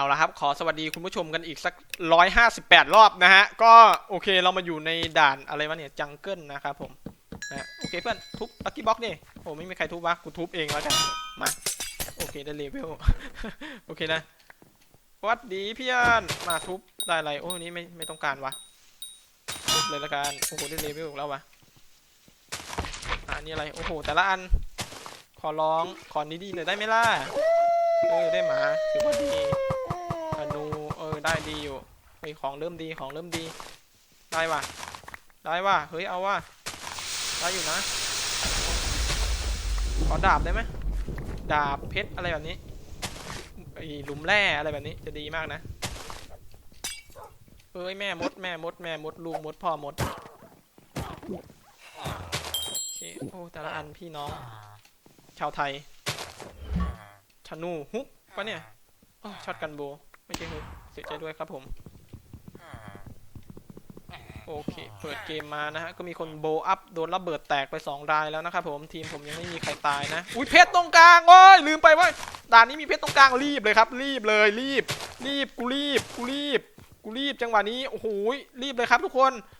เอาละครับขอสวัสดีคุณผู้ชมกันอีกสักร้อยห้าสิบแปดรอบนะฮะ ก็โอเคเรามาอยู่ในด่านอะไรวะเนี่ยจังเกิลนะครับผมนะโอเคเพื่อนทุบลักกี้บ็อกนี่โอ้ไม่มีใครทุบวะกูทุบเองแล้วกันมาโอเคได้เลเวลโอเคนะสวัสดีเพื่อนมาทุบได้อะไรโอ้นี้ไม่ไม่ต้องการวะทุบเลยละกันโอ้โหได้เลเวลแล้ววะอ่านี่อะไรโอ้โหแต่ละอันขอร้องขอนี้ดีหน่อยได้ไหมล่ะเออได้หมาถือว่าดี ได้ดีอยู่เฮ้ยของเริ่มดีของเริ่มดี ได้ว่ะ ได้ว่ะ เฮ้ยเอาว่ะ ได้อยู่นะ ขอดาบได้ไหมดาบเพชรอะไรแบบนี้ไอ้หลุมแร่อะไรแบบนี้จะดีมากนะเอ้ยแม่มดแม่มดแม่มดลูกมดพ่อมดโอเคโอ้แต่ละอันพี่น้อง ชาวไทยธนูฮุกปะเนี่ยช็อตกันโบ ไม่ใช่ฮุก เสียใจด้วยครับผม โอเค เปิดเกมมานะฮะ ก็มีคนโบอัพโดนระเบิดแตกไป 2 รายแล้วนะครับผม ทีมผมยังไม่มีใครตายนะ อุ้ยเพชรตรงกลาง โอ้ยลืมไปว่าด่านนี้มีเพชรตรงกลางรีบเลยครับ รีบเลยรีบ รีบกูรีบกูรีบกูรีบจังหวะนี้ โอ้โหรีบเลยครับทุกคนเพ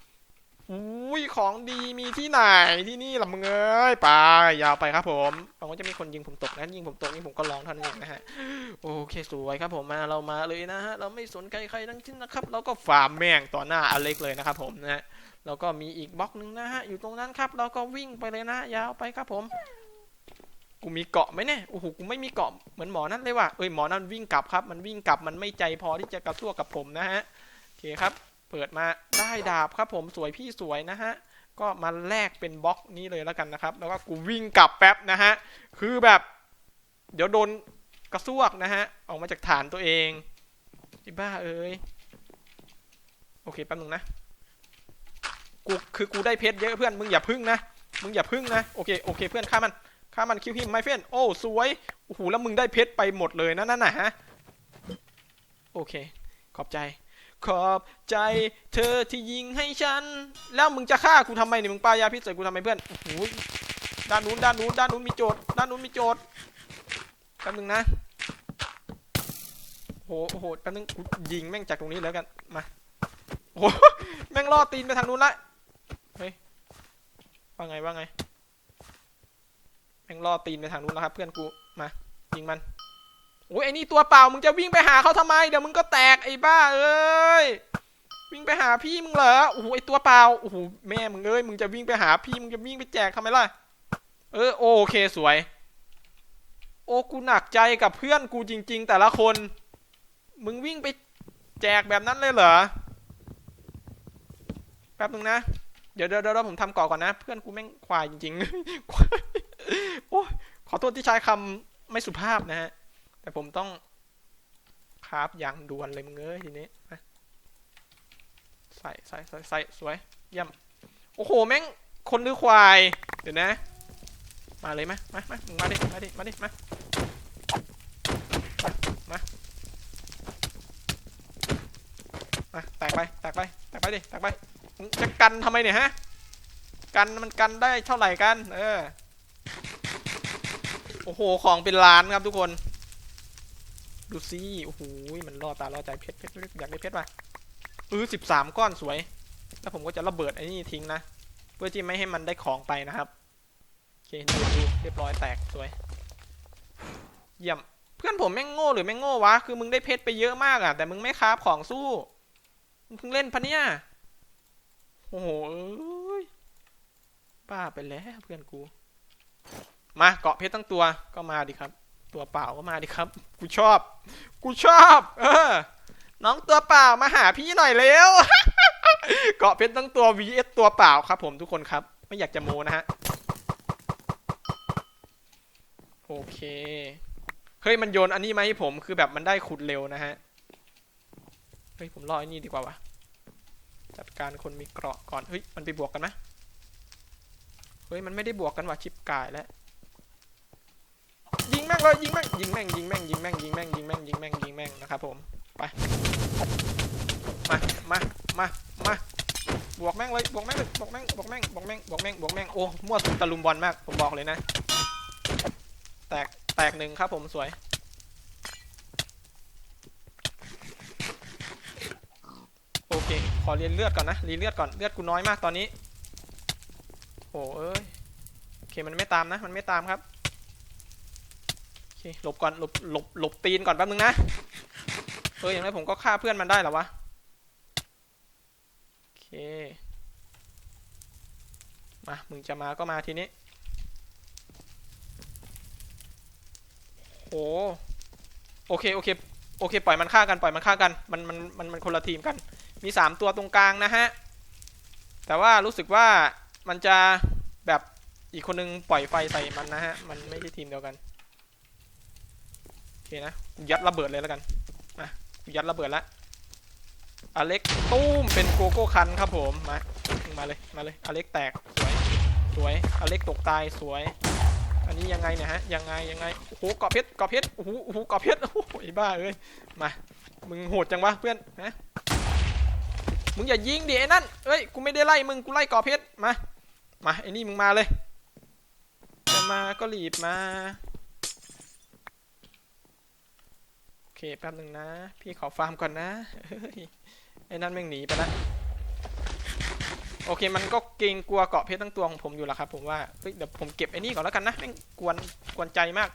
อุ้ยของดีมีที่ไหนที่นี่ละมึงยไปยาวไปครับผมหวังว่าจะมีคนยิงผมตกนะยิงผมตกนี่ผมก็ร้องเท่านั้นเองนะฮะโอเคสวยครับผมมาเรามาเลยนะฮะเราไม่สนใครใครทั้งสิ้นนะครับ เราก็ฟาร์มแม่งต่อหน้าอเล็กเลยนะครับผมนะฮะแล้วก็มีอีกบล็อกหนึ่งนะฮะอยู่ตรงนั้นครับ เราก็วิ่งไปเลยนะ ยาวไปครับผมกูมีเกาะไหมเนี่ย โอ้โห กูไม่มีเกาะ เหมือนหมอนั่นเลยว่ะ เอ้ย หมอนั่นวิ่งกลับครับ มันวิ่งกลับ มันไม่ใจพอที่จะกระซวกกับผมนะฮะ โอเคครับ เปิดมาได้ดาบครับผมสวยพี่สวยนะฮะก็มาแลกเป็นบล็อกนี้เลยแล้วกันนะครับ แล้วก็กูวิ่งกลับแป๊บนะฮะคือแบบ เดี๋ยวโดนกระซวกนะฮะออกมาจากฐานตัวเองที่บ้าเอ้ยโอเคแป๊บนึงนะกูคือกูได้เพชรเยอะเพื่อนมึงอย่าพึ่งนะมึงอย่าพึ่งนะโอเคโอเคเพื่อนฆ่ามันฆ่ามันคิวฮิมไมเฟนโอ้สวยโอ้โหแล้วมึงได้เพชรไปหมดเลยนะนั่นน่ะฮะโอเค ขอบใจ ขอบใจเธอที่ยิงให้ฉัน แล้วมึงจะฆ่ากูทำไมเนี่ยมึงปายาพิษใส่กูทำไมเพื่อนโอ้โหด้านนู้นด้านนู้นด้านนู้นมีโจทย์ด้านนู้นมีโจทย์แป๊บนึงนะโอ้โหโหแป๊บนึงยิงแม่งจากตรงนี้แล้วกันมาโอ้โหแม่งล่อตีนไปทางนู้นละเฮ้ยว่าไงว่าไงแม่งล่อตีนไปทางนู้นแล้วครับ เพื่อนกูมายิงมัน โอ้ยไอ้นี่ตัวเปล่ามึงจะวิ่งไปหาเขาทำไม เดี๋ยวมึงก็แตกไอ้บ้าเอ้ยวิ่งไปหาพี่มึงเหรอโอ้โหไอ้ตัวเปล่าโอ้โหแม่มึงเอ้ยมึงจะวิ่งไปหาพี่มึงจะวิ่งไปแจกทำไมล่ะ เออโอเคสวย โอ้กูหนักใจกับเพื่อนกูจริง ๆ แต่ละคน มึงวิ่งไปแจกแบบนั้นเลยเหรอแป๊บนึงนะเดี๋ยวเดี๋ยวเดี๋ยวผมทำก่อก่อนนะ เพื่อนกูแม่งควายจริงๆโอ้ยขอโทษที่ใช้คำไม่สุภาพนะฮะ แต่ผมต้องคราฟอย่างด่วนเลยมึงเอ้ยทีนี้ใส่ใส่ใส่ใส่สวยเยี่ยมโอ้โหแม่งคนหรือควาย เดี๋ยวนะ มาเลยมามามามึงมาดิมาดิมาดิมามามาแตกไปแตกไปแตกไปดิแตกไปมึงจะกันทำไมเนี่ยฮะกันมันกันได้เท่าไหร่กัน เออ โอ้โห ของเป็นล้านครับทุกคน ดูสิโอ้โหมันล่อตาล่อใจเพชรเพชรเพชรอยากได้เพชรป่ะเออสิบสามก้อนสวย แล้วผมก็จะระเบิดไอ้นี่ทิ้งนะ เพื่อที่ไม่ให้มันได้ของไปนะครับโอเคดูดูเรียบร้อยแตกสวยเยี่ยมเพื่อนผมแม่งโง่หรือแม่งโง่วะคือมึงได้เพชรไปเยอะมากอะแต่มึงไม่คาฟของสู้มึงเพิ่งเล่นปะเนี่ยโอ้โหบ้าไปแล้วเพื่อนกู มาเกาะเพชรตั้งตัวก็มาดิครับ ตัวเปล่าก็มาดิครับ กูชอบ กูชอบ เออ น้องตัวเปล่ามาหาพี่หน่อยเร็ว เกาะเพชรตั้งตัว vs ตัวเปล่าครับ ผมทุกคนครับ ไม่อยากจะโมนะฮะ โอเค เฮ้ยมันโยนอันนี้มาให้ผมคือแบบมันได้ขุดเร็วนะฮะ เฮ้ยผมรออันนี้ดีกว่าวะจัดการคนมีเกราะก่อน เฮ้ยมันไปบวกกันไหมเฮ้ยมันไม่ได้บวกกันว่ะชิปกายแล้ว ยิงแม่งเลยยิงแม่งยิงแม่งยิงแม่งยิงแม่งยิงแม่งยิงแม่งยิงแม่งยิงแม่งนะครับผมไปมามามามาบวกแม่งเลยบวกแม่งเลยบวกแม่งบวกแม่งบวกแม่งบวกแม่งบวกแม่งโอ้มั่วตะลุมบอลมากผมบอกเลยนะ แตกแตกหนึ่งครับผมสวยโอเค ขอเรียนเลือดก่อนนะรีเลือดก่อน เลือดกูน้อยมากตอนนี้ โอ้เอ้ย โอเค มันไม่ตามนะ มันไม่ตามครับ คหลบก่อนหลบหลบหลบตีนก่อนแป๊บนึงนะเอออย่างไรผมก็ฆ่าเพื่อนมันได้หรอวะโอเคมามึงจะมาก็มาทีนี้โอ้โอเคโอเคโอเค ปล่อยมันฆ่ากันปล่อยมันฆ่ากันมันมันมันมันคนละทีมกัน มีสามตัวตรงกลางนะฮะแต่ว่ารู้สึกว่ามันจะแบบอีกคนนึงปล่อยไฟใส่มันนะฮะมันไม่ใช่ทีมเดียวกัน เคนะยัดระเบิดเลยแล้วกันมายัดระเบิดละอเล็กตุ้มเป็นโกโก้คันครับผมมามาเลยมาเลยอเล็กแตกสวยสวยอเล็กตกตายสวย อันนี้ยังไงเนี่ยฮะยังไงยังไงโอ้โหเกาะเพชรเกาะเพชรโอ้โหโอ้โหเกาะเพชรโอ้โหไอ้บ้าเอ้ยมามึงโหดจังวะเพื่อนฮะมึงอย่ายิงดิไอ้นั่นเอ้ยกูไม่ได้ไล่มึงกูไล่เกาะเพชรมามาไอ้นี่มึงมาเลยจะมาก็รีบมา โอเคแป๊บหนึ่งนะ พี่ขอฟาร์มก่อนนะไอ้นั่นแม่งหนีไปล้วโอเคมันก็เกรงกลัวเกาะเพชรทั้งตัวของผมอยู่ล้วครับ ผมว่าเฮ้ยเดี๋ยวผมเก็บไอ้นี่ก่อนแล้วกันนะแม่งกวนกวนใจมาก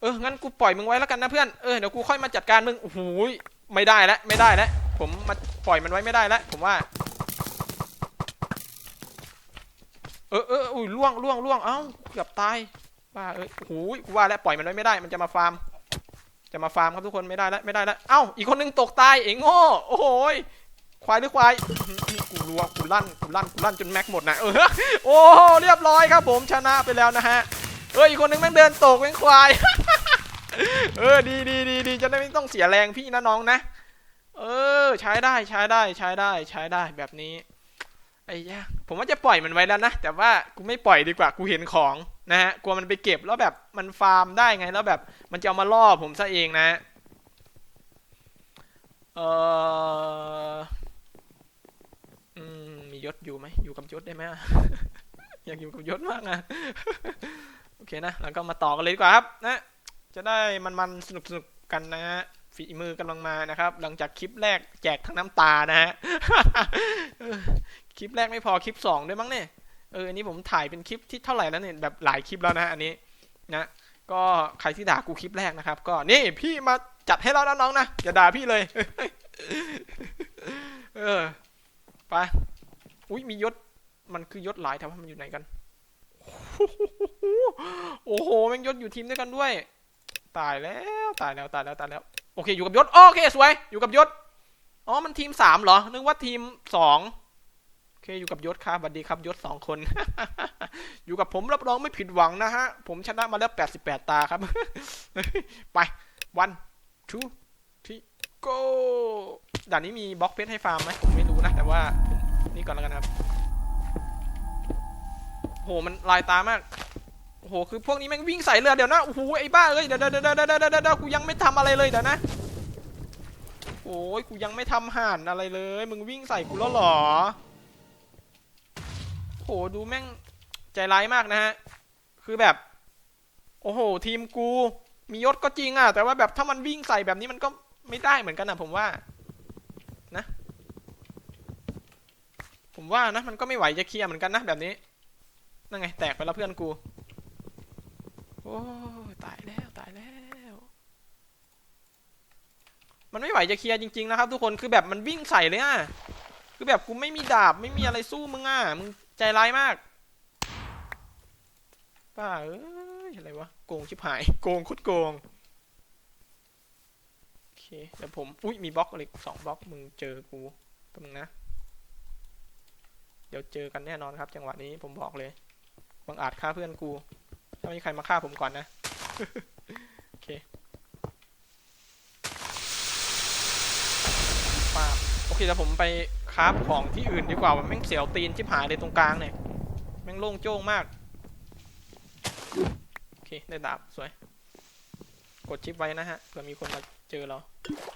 เอองั้นกูปล่อยมึงไว้แล้วกันนะเพื่อนเออเดี๋ยวกูค่อยมาจัดการมึงโอ้โหไม่ได้แล้วไม่ได้แล้วผมมาปล่อยมันไว้ไม่ได้แล้วผมว่า เออเอออุ้ยล่วงล่วงล่วงเอ้าเกือบตาย ว่าเอ้ยโอ้โหยกูว่าแล้วปล่อยมันไว้ไม่ได้ มันจะมาฟาร์ม จะมาฟาร์มครับทุกคนไม่ได้แล้วไม่ได้แล้วเอ้าอีกคนนึงตกตายเองโง่โอ้โหยควายหรือควายกูรัวกูลั่นกูลั่นกูลั่นจนแม็กหมดนะเออโอ้โหเรียบร้อยครับผมชนะไปแล้วนะฮะเอออีกคนนึงแม่งเดินตกเป็นควายเออดีดีดีดีจะได้ไม่ต้องเสียแรงพี่นะน้องนะ เออ ใช้ได้ใช้ได้ใช้ได้ใช้ได้แบบนี้ไอ้ยะ ผมว่าจะปล่อยมันไว้แล้วนะ แต่ว่ากูไม่ปล่อยดีกว่ากูเห็นของนะฮะกลัวมันไปเก็บแล้วแบบมันฟาร์มได้ไงแล้วแบบ มันจะเอามาล่อผมซะเองนะเออมียศอยู่ไหมอยู่กับยศได้ไหมอยากอยู่กับยศมากนะโอเคนะแล้วก็มาต่อกันเลยดีกว่าครับนะ จะได้มันๆสนุกๆกันนะฮะฝีมือกำลังมานะครับ หลังจากคลิปแรกแจกทั้งน้ำตานะฮะ คลิปแรกไม่พอคลิปสองด้วยมั้งเนี่ยเอออันนี้ผมถ่ายเป็นคลิปที่เท่าไหร่แล้วเนี่ยแบบหลายคลิปแล้วนะอันนี้นะก็ใครที่ด่ากูคลิปแรกนะครับ ก็นี่พี่มาจัดให้เราแล้วน้องนะอย่าด่าพี่เลยเออไปอุ้ยมียศมันคือยศหลายแต่ว่ามันอยู่ไหนกัน โอ้โหแม่งยศอยู่ทีมด้วยกันด้วย ตายแล้วตายแล้วตายแล้วตายแล้ว โอเคอยู่กับยศโอเคสวยอยู่กับยศอ๋อมันทีมสามเหรอนึกว่าทีมสอง คอยู่กับยศครับสวัสดีครับยศสองคน อยู่กับผมรับรองไม่ผิดหวังนะฮะ ผมชนะมาแล้ว88ตาครับ ไป one two three go ด่านนี้มีบล็อกเพชรให้ฟาร์มไหมผมไม่รู้นะ แต่ว่านี่ก่อนแล้วกันครับโหมันลายตามากโหคือพวกนี้แม่งวิ่งใส่เรือเดี๋ยวนะโอ้โหไอ้บ้าเอ้ยเดี๋ยวเดี๋ยวเดี๋ยวเดี๋ยวเดี๋ยวกูยังไม่ทำอะไรเลยเดี๋ยวนะโอ้ยกูยังไม่ทำห่านอะไรเลย มึงวิ่งใส่กูแล้วหรอ โหดูแม่งใจร้ายมากนะฮะ คือแบบ โอ้โห ทีมกู มียศก็จริงอะแต่ว่าแบบถ้ามันวิ่งใส่แบบนี้มันก็ไม่ได้เหมือนกันนะผมว่านะ ผมว่านะ มันก็ไม่ไหวจะเคลียร์เหมือนกันนะแบบนี้นั่นไง แตกไปแล้วเพื่อนกู โอ้ตายแล้วตายแล้ว มันไม่ไหวจะเคลียร์จริง ๆ นะครับ ทุกคนคือแบบมันวิ่งใส่เลยอะคือแบบกูไม่มีดาบไม่มีอะไรสู้มึงอะมึง ใจร้ายมากป้าเอ้ยอะไรวะ โกงชิบหาย โกงคตรโกง โอเค เดี๋ยวผม อุ้ยมีบล็อกอะไรสองบล็อก มึงเจอกูแป๊บนึงนะ เดี๋ยวเจอกันแน่นอนครับ จังหวะนี้ผมบอกเลย บังอาจฆ่าเพื่อนกู ถ้าไม่มีใครมาฆ่าผมก่อนนะ โอเคป้าโอเคเดี๋ยวผมไป คราฟของที่อื่นดีกว่ามันแม่งเสียวตีนชิบหายเลยตรงกลางเนี่ยแม่งโล่งโจ้งมากโอเคได้ดาบสวย กดชิปไว้นะฮะเผื่อมีคนมาเจอเรา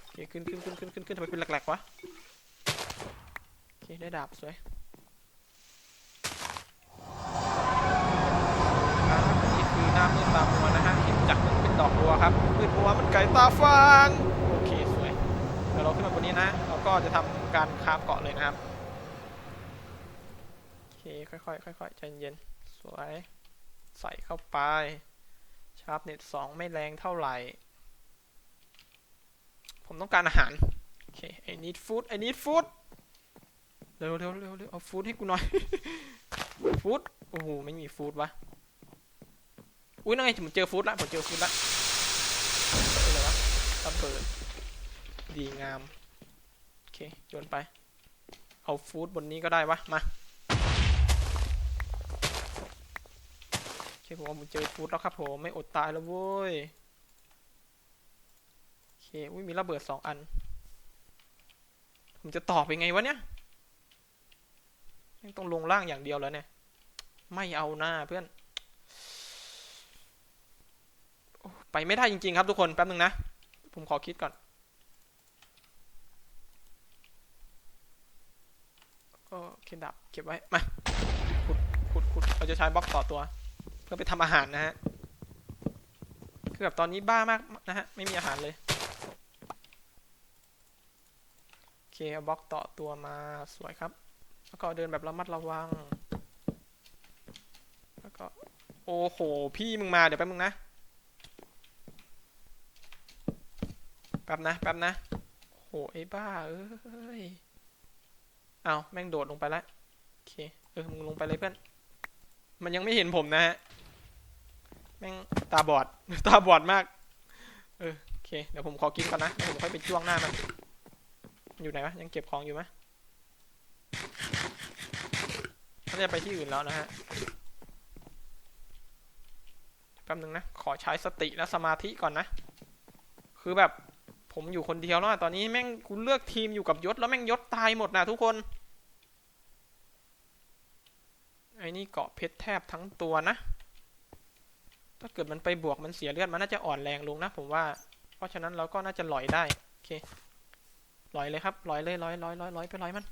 โอเคขึ้นขึ้นขึ้นขึ้นขึ้นขึ้นทำไมเป็นแหลกๆวะโอเคได้ดาบสวยนนี้คือหน้ามืดตามัวนะฮะเข็มจักมันเป็นดอกบัวครับมืดบัวมันไก่ตาฟางโอเคสวยเดี๋ยวเราขึ้นมาบนนี้นะ ก็จะทำการคาฟเกาะเลยนะครับโอเคค่อยๆค่อยๆใจเย็นสวยใส่เข้าไปชาร์ปเน็ตสองไม่แรงเท่าไหร่ ผมต้องการอาหารโอเค I need food I need food เร็วเร็วเร็วเร็วเอาฟู้ดให้กูหน่อยฟู้ดโอ้โหไม่มีฟู้ดวะอุ้ยนั่นไงผมเจอฟู้ดละผมเจอฟู้ดละอะไรวะระเบิดดีงาม โอเคโยนไป เอาฟู้ดบนนี้ก็ได้วะ มาโอเคผมว่าผมเจอฟู้ดแล้วครับผม ไม่อดตายแล้วเว้ยโอเคอุ้ยมีระเบิดสองอัน ผมจะตอบยังไงวะเนี่ยต้องลงล่างอย่างเดียวแล้วเนี่ย ไม่เอาหน้าเพื่อน ไปไม่ได้จริง ๆ ครับทุกคน แป๊บนึงนะ ผมขอคิดก่อน โอเคดับเก็บไว้ มาขุดขุดขุดเราจะใช้บล็อกต่อตัว เพื่อไปทำอาหารนะฮะคือแบบตอนนี้บ้ามากนะฮะ ไม่มีอาหารเลย โอเคเอาบล็อกต่อตัวมาสวยครับ แล้วก็เดินแบบระมัดระวัง แล้วก็ โอ้โห พี่มึงมาเดี๋ยวแป๊บมึงนะ แป๊บนะ แป๊บนะโอ้โหไอ้บ้า เอ้ย เอาแม่งโดดลงไปแล้วโอเคเออมึงลงไปเลยเพื่อน มันยังไม่เห็นผมนะฮะ แม่งตาบอด ตาบอดมาก เออโอเค เดี๋ยวผมขอกินก่อนนะผมค่อยไปจ้วงหน้ามันอยู่ไหนวะยังเก็บของอยู่ไหมเขาจะไปที่อื่นแล้วนะฮะแป๊บนึงนะ ขอใช้สติและสมาธิก่อนนะ คือแบบ ผมอยู่คนเดียวแล้วอะตอนนี้แม่งกูเลือกทีมอยู่กับยศแล้วแม่งยศตายหมดนะทุกคน ไอ้นี่เกาะเพชรแทบทั้งตัวนะ ถ้าเกิดมันไปบวกมันเสียเลือดมันน่าจะอ่อนแรงลงนะผมว่า เพราะฉะนั้นเราก็น่าจะลอยได้ โอเคลอยเลยครับลอยเลยลอยลอยลอยลอยไปลอยมัน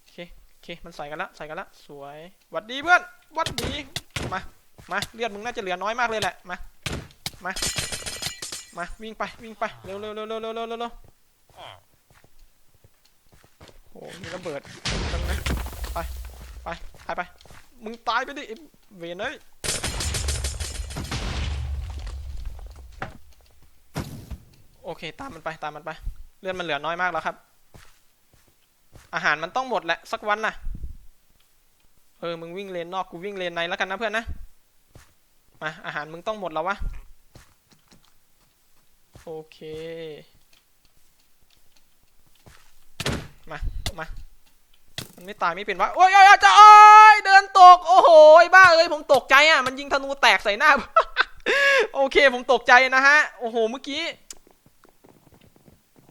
โอเคโอเคมันใส่กันละใส่กันละสวยหวัดดีเพื่อนหวัดดีมามาเลือดมึงน่าจะเหลือน้อยมากเลยแหละมามา มาวิ่งไปวิ่งไปเร็วเร็วเร็วเร็วเร็วเร็วเร็วโอ้มีระเบิดตั้งนะไปไปไปไปมึงตายไปดิไอ้เวนเอ้ยโอเคตามมันไปตามมันไป เลือดมันเหลือน้อยมากแล้วครับ อาหารมันต้องหมดแหละสักวันน่ะ เออมึงวิ่งเลนนอกกูวิ่งเลนในแล้วกันนะเพื่อนนะมาอาหารมึงต้องหมดแล้ววะ โอเค มา มา มันไม่ตายไม่เป็นวะ โอ้ยโอ้ยจะโอ้ยเดินตก โอ้โหบ้าเอ้ยผมตกใจอะ มันยิงธนูแตกใส่หน้า โอเคผมตกใจนะฮะ โอ้โห เมื่อกี้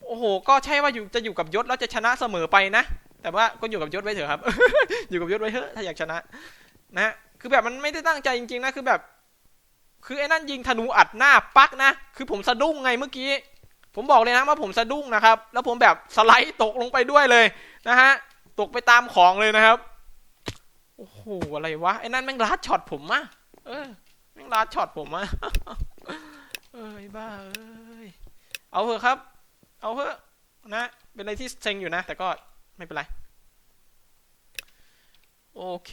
โอ้โห ก็ใช่ว่าอยู่จะอยู่กับยศแล้วจะชนะเสมอไปนะ แต่ว่าก็อยู่กับยศไว้เถอะครับ อยู่กับยศไว้เถอะถ้าอยากชนะ นะ คือแบบมันไม่ได้ตั้งใจจริงๆนะ คือแบบ คือไอ้นั่นยิงธนูอัดหน้าปักนะ คือผมสะดุ้งไงเมื่อกี้ ผมบอกเลยนะว่าผมสะดุ้งนะครับ แล้วผมแบบสไลด์ตกลงไปด้วยเลยนะฮะ ตกไปตามของเลยนะครับ โอ้โห อะไรวะ ไอ้นั่นแม่งลัดช็อตผมอะเออ แม่งลัดช็อตผมอะเอ้ยบ้าเอ้ย เอาเถอะครับ เอาเถอะนะ เป็นอะไรที่เซ็งอยู่นะ แต่ก็ไม่เป็นไร โอเค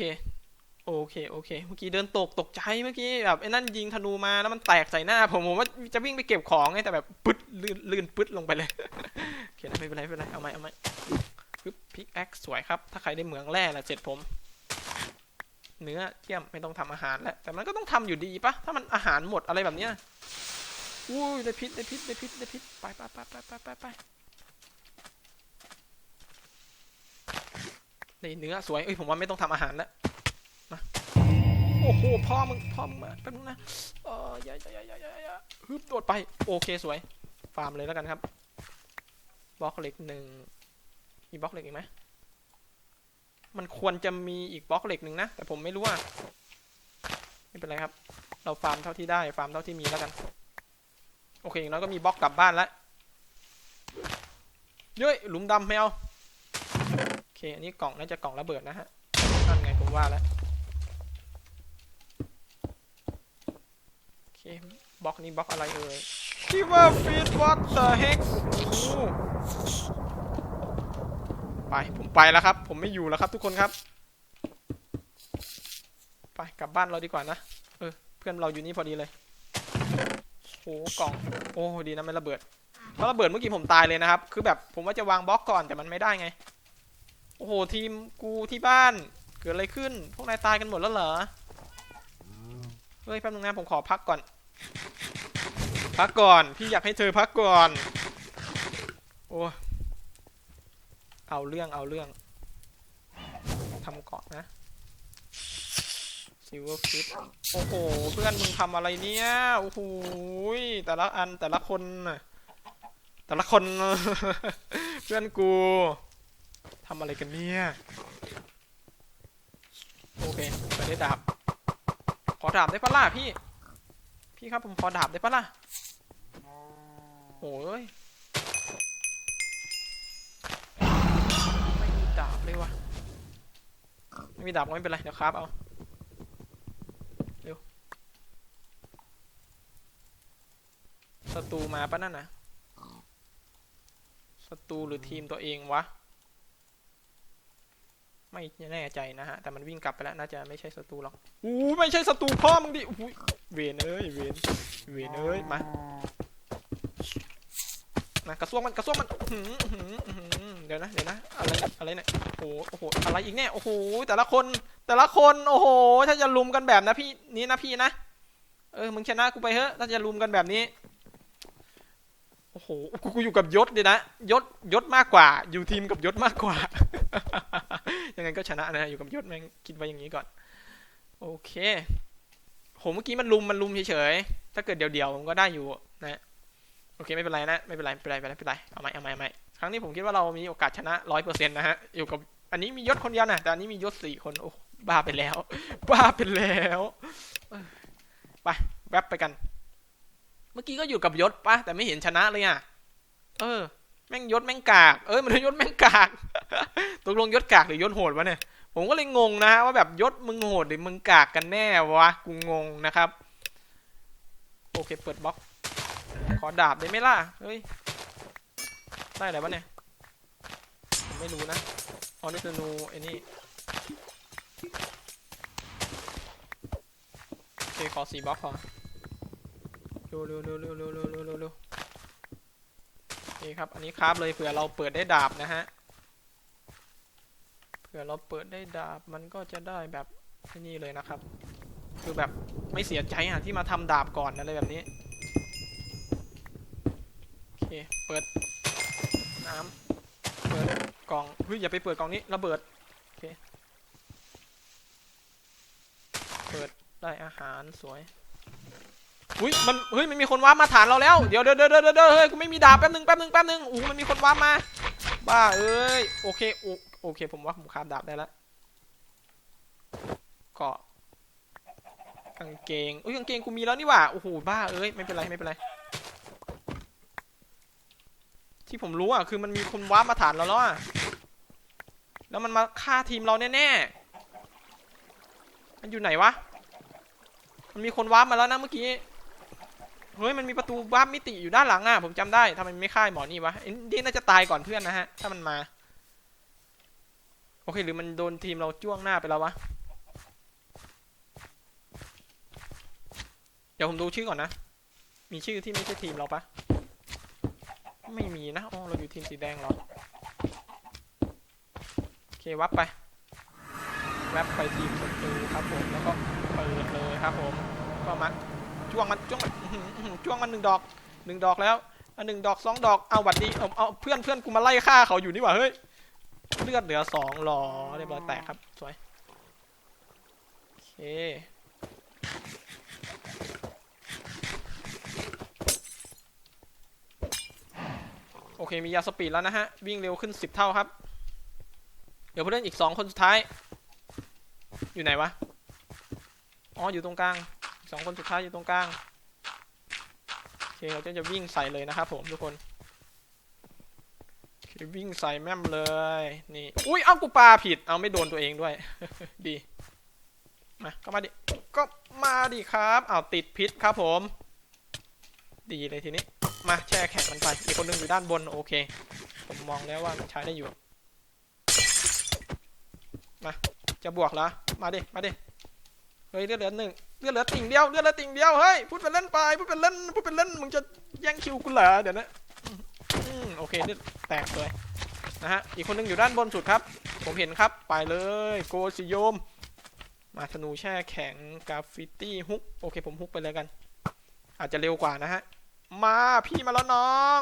โอเคโอเค เมื่อกี้เดินตกตกใจเมื่อกี้แบบไอ้นั่นยิงธนูมาแล้วมันแตกใส่หน้า ผมผมว่าจะวิ่งไปเก็บของไงแต่แบบปึ๊ดลื่นลื่นปึ๊ดลงไปเลยโอเคนะไม่เป็นไรไม่เป็นไรเอาไหมเอาไหมปึ๊บพิกแอคสวยครับ ถ้าใครได้เหมืองแร่ละเสร็จผม เนื้อเยี่ยมไม่ต้องทำอาหารแล้วแต่มันก็ต้องทำอยู่ดีปะถ้ามันอาหารหมดอะไรแบบเนี้ยอุ้ยได้พิษได้พิษได้พิษได้พิษไปไปไปไปไปไปไปได้เนื้อสวยเอ้ยผมว่าไม่ต้องทำอาหารแล้ว โอ้โหพ่อมึงพ่อมึงมาแป๊บนึงนะเอออย่าอย่าอย่าอย่าอย่ายฮึบโดดไป โอเคสวย ฟาร์มเลยแล้วกันครับ บล็อกเหล็กหนึ่งมีบล็อกเหล็กอีกไหมมันควรจะมีอีกบล็อกเหล็กหนึ่งนะ แต่ผมไม่รู้อะไม่เป็นไรครับ เราฟาร์มเท่าที่ได้ ฟาร์มเท่าที่มีแล้วกัน โอเคอย่างน้อยก็มีบล็อกกลับบ้านแล้วเย้ยหลุมดำไม่เอาโอเค อันนี้กล่องน่าจะกล่องระเบิดนะฮะนั่นไงผมว่าแล้วโอเคบล็อกนี้บล็อกอะไรเอ่ยคิดว่าฟีดวอเตอร์เฮกไป ผมไปแล้วครับ ผมไม่อยู่แล้วครับทุกคนครับ ไปกลับบ้านเราดีกว่านะ เออ เพื่อนเราอยู่นี่พอดีเลยโอ้กล่อง โอ้ดีนะไม่ระเบิดเพราะระเบิดเมื่อกี้ผมตายเลยนะครับ คือแบบผมว่าจะวางบล็อกก่อนแต่มันไม่ได้ไง โอ้โหทีมกูที่บ้าน เกิดอะไรขึ้น พวกนายตายกันหมดแล้วเหรอ เฮ้ยแป๊บนึงนะผมขอพักก่อน พักก่อน พี่อยากให้เธอพักก่อน โอ้เอาเรื่องเอาเรื่องทำเกาะนะซิลเวอร์ฟิตโอ้โห เพื่อนมึงทำอะไรเนี่ย โอ้โหแต่ละอันแต่ละคนแต่ละคน เพื่อนกูทำอะไรกันเนี่ย โอเคไปได้ดาบ ขอดาบได้ปะล่ะพี่ พี่ครับผมขอดาบได้ปะล่ะ โอ้ยไม่มีดาบเลยวะไม่มีดาบก็ไม่เป็นไร เดี๋ยวครับเอา เร็วศัตรูมาปะนั่นนะศัตรูหรือทีมตัวเองวะ ไม่แน่ใจนะฮะ แต่มันวิ่งกลับไปแล้ว น่าจะไม่ใช่ศัตรูหรอกอู้ไม่ใช่ศัตรูพ่อมึงดิอู้เวนเอ้ย เวนเวนเอ้ย มา มากระซวกมันกระซวกมันหือเดี๋ยวนะเดี๋ยวนะอะไรอะไรเนี่ยโอ้โหโอ้โหอะไรอีกเนี่ยโอ้โหแต่ละคนแต่ละคนโอ้โห ถ้าจะลุมกันแบบนะพี่นี้นะพี่นะเออมึงชนะกูไปเถอะถ้าจะลุมกันแบบนี้โอ้โหกูกูอยู่กับยศเลยนะยศยศมากกว่า อยู่ทีมกับยศมากกว่า ยังไงก็ชนะนะอยู่กับยศแม่งคิดไว้อย่างนี้ก่อน โอเคโหเมื่อกี้มันลุมมันลุมเฉยๆถ้าเกิดเดี่ยวๆผมก็ได้อยู่นะ อเคไม่เป็นไรนะไม่เป็นไรไม่เป็นไรไม่เป็นไรเอาใหม่เอาใหม่เอาใหม่ครั้งนี้ผมคิดว่าเรามีโอกาสชนะร้อยเปอร์เซ็นต์นะฮะอยู่กับอันนี้มียศคนเดียวนะแต่อันนี้มียศสี่คนโอ้บ้าไปแล้ว บ้าไปแล้วไปแวบไปกัน เมื่อกี้ก็อยู่กับยศปะแต่ไม่เห็นชนะเลยอะเออ แม่งยศแม่งกาก เออมันยศแม่งกากตกลงยศกากหรือยศโหดวะเนี่ยผมก็เลยงงนะฮะว่าแบบยศมึงโหดหรือมึงกากกันแน่วะกูงงนะครับ โอเคเปิดบล็อก ขอดาบได้ไหมล่ะ เฮ้ย ได้อะไรวะเนี่ยผมไม่รู้นะออนิสนูไอ้นี่ โอเค ขอสี่บล็อกพอเร็วเร็วเร็วเร็วเร็วเร็วเร็วเร็วเร็วโอเคครับ อันนี้คราบเลยเผื่อเราเปิดได้ดาบนะฮะ เผื่อเราเปิดได้ดาบมันก็จะได้แบบที่นี่เลยนะครับ คือแบบไม่เสียใจอะที่มาทำดาบก่อนอะไรแบบนี้ เคเปิดน้ำเปิดกล่องเฮ้ยอย่าไปเปิดกล่องนี้ระเบิดโอเคเปิดได้อาหารสวยอุ้ยมันเฮ้ยมันมีคนว้ามาฐานเราแล้วเดี๋ยวเดี๋ยวเดี๋ยวเดี๋ยวเฮ้ยกูไม่มีดาบแป๊บนึงแป๊บนึงแป๊บนึงอู้มันมีคนว้ามา บ้าเอ้ยโอเคโอโอเคผมว่าผมคาบดาบได้แล้วเกาะกางเกงอุ้ยกางเกงกูมีแล้วนี่หว่าโอ้โหบ้าเอ้ยไม่เป็นไรไม่เป็นไร ที่ผมรู้อะคือมันมีคนว้ามาฐานเราแล้วอะแล้วมันมาฆ่าทีมเราแน่ๆมันอยู่ไหนวะมันมีคนว้ามาแล้วนะเมื่อกี้เฮ้ยมันมีประตูวามิติอยู่ด้านหลังอะผมจำได้ทำไมไม่ฆ่าหมอนี่วะไอ้นี่น่าจะตายก่อนเพื่อนนะฮะ ถ้ามันมา โอเค หรือมันโดนทีมเราจ้วงหน้าไปแล้ววะเดี๋ยวผมดูชื่อก่อนนะ มีชื่อที่ไม่ใช่ทีมเราปะ ไม่มีนะโอ๋อเราอยู่ทีมสีแดงเหรอโอเควับไปแวบไปทีมศัตรูครับผมแล้วก็เปิดเลยครับผมก็มาจ้วงมันจ้วงมันจ้วงมันหนึ่งดอกหนึ่งดอกแล้วหนึ่งดอกสองดอกเอาหวัดดีเอาเอาเพื่อนเพื่อนกูมาไล่ฆ่าเขาอยู่นี่หว่าเฮ้ยเลือดเหลือสองหรอเรียบร้อยแตกครับสวยโอเค อเคมียาสปีดแล้วนะฮะ วิ่งเร็วขึ้นสิบเท่าครับ เดี๋ยวผู้เล่นอีกสองคนสุดท้าย อยู่ไหนวะ อ๋ออยู่ตรงกลางสองคนสุดท้ายอยู่ตรงกลาง โอเคเขาจะวิ่งใส่เลยนะครับผมทุกคนวิ่งใส่แม่มเลย นี่ อุ้ย เอากูปาผิด เอาไม่โดนตัวเองด้วย ดี มา ก็มาดิ ก็มาดิครับ เอาติดพิษครับผม ดีเลยทีนี้ มาแช่แข็งมันไปอีกคนหนึงอยู่ด้านบนโอเค ผมมองแล้วว่ามันใช้ได้อยู่ มาจะบวกแล้วมาดิมาดิเฮ้ยเลือดเหลือหนึ่งเลือดเหลือติ่งเดียวเลือดเหลือติ่งเดียวเฮ้ยพูดเป็นเล่นไปพูดเป็นเล่นพูดเป็นเล่นมึงจะแย่งคิวกูเหรอเดี๋ยวนะอืมโอเคเลือดแตกเลยนะฮะอีกคนหนึงอยู่ด้านบนสุดครับ ผมเห็นครับไปเลยโกซิโยม มาธนูแช่แข็งกราฟฟิตี้ฮุกโอเคผมฮุกไปเลยกัน อาจจะเร็วกว่านะฮะ มาพี่มาแล้วน้อง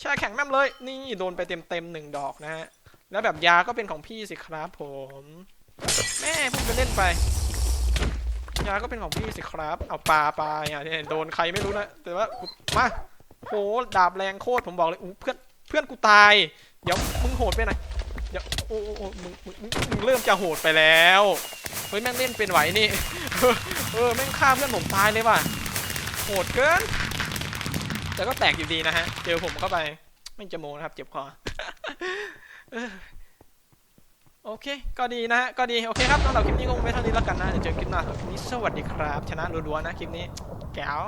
แช่แข็งแม่มเลย นี่โดนไปเต็มเต็มๆหนึ่งดอกนะฮะ แล้วแบบยาก็เป็นของพี่สิครับผม แม่พูดไปเล่นไป ยาก็เป็นของพี่สิครับ เอาปลาปอะเนี่ยโดนใครไม่รู้นะ แต่ว่ามาโหดาบแรงโคตรผมบอกเลยอู้เพื่อนเพื่อนกูตาย เดี๋ยวมึงโหดไปไหนอยเดี๋ยวโอ้โอ้โอ้มึงมึงมึงมึงเริ่มจะโหดไปแล้วเฮ้ยแม่งเล่นเป็นไหวนี่เออแม่งฆ่าเพื่อนผมตายเลยว่ะโหดเกิน แต่ก็แตกอยู่ดีนะฮะ เจอผมเข้าไป ไม่จะโมนะครับ เจ็บคอโอเค ก็ดีนะฮะ ก็ดี โอเคครับสำหรับคลิปนี้ก็คงไม่เท่านี้แล้วกันนะ เดี๋ยวเจอคลิปหน้าสำหรับคลิปนี้สวัสดีครับ ชนะรัวๆนะคลิปนี้ แก้ว